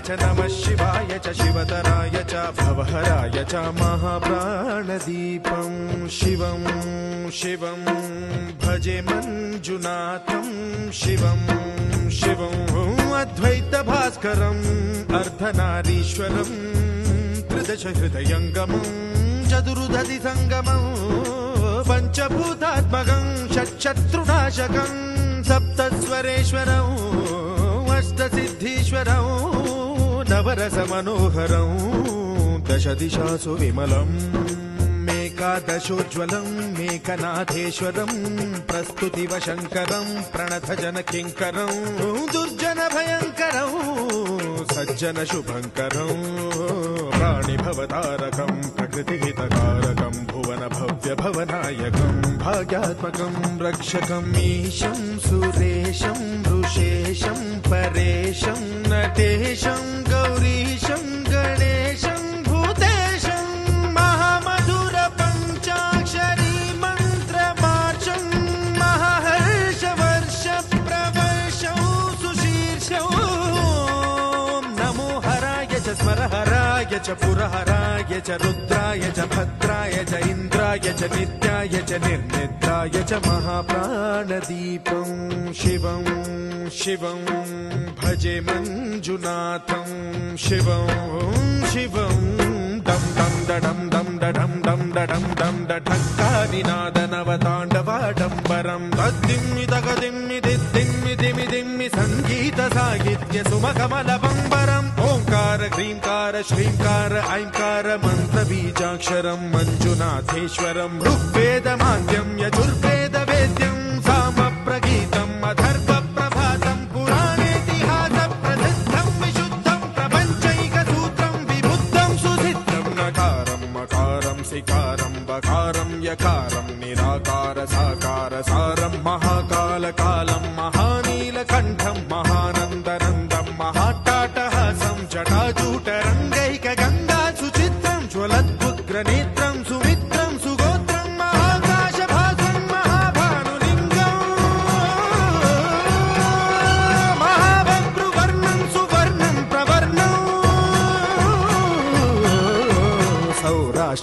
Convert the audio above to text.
च नमः शिवाय च शिवतराय च भवहराय च महाप्राणदीपं शिवं शिवं भजे मञ्जुनाथं शिवं शिवम् अद्वैतभास्करम् अर्धनारीश्वरम् त्रिदश हृदयङ्गमम् चतुर्दधि सङ्गमम् पञ्चभूतात्मकम् षट्शत्रुनाशकम् सप्तस्वरेश्वरम् अष्टसिद्धीश्वरम् नवरसमनोहरं दश दिशासु विमलम् मेकादशोज्ज्वलं, मेकनाथेश्वरं, प्रस्तुतिवशङ्करं, प्रणथजनकिङ्करं, दुर्जनभयङ्करं, सज्जनशुभङ्करं प्राणिभवतारकं प्रकृतिहितकारकं, भुवनभव्यभवनायकं, भाग्यात्मकं भाग्यात्मक रक्षक सुरेशं, ऋषेशं, परेशं ग गौरीशं गणेशं भूतेशं महामधुर पञ्चाक्षरी मन्त्रमार्चम् महर्षवर्ष प्रवर्षौ सुशीर्षौ। नमो हराय च स्मरहराय च पुरहराय च रुद्राय च भद्राय च इन्द्राय च नित्याय च निर्निद्राय च महाप्राणदीपं शिवं शिवं भजे मञ्जुनाथं शिवं शिवं दं दं दडं दं दडं दं दडं दं दिद्दिम्मि दिमि दिम्मि सङ्गीतसाहित्य सुमकमलबम्बरम् ओङ्कार ह्रीङ्कार श्रीङ्कार ऐङ्कार मन्त्रबीजाक्षरं मञ्जुनाथेश्वरं ऋग्वेदमाद्यं यजुर्वेदवेद्यं నిరాకారం నిరాకార సాకార సారం మహాకాల కాలం మహానీల కంఠం మహానందనందం మహాటాటహసం జటాజూట రంగైక గంగా సుచిత్రం జ్వలత్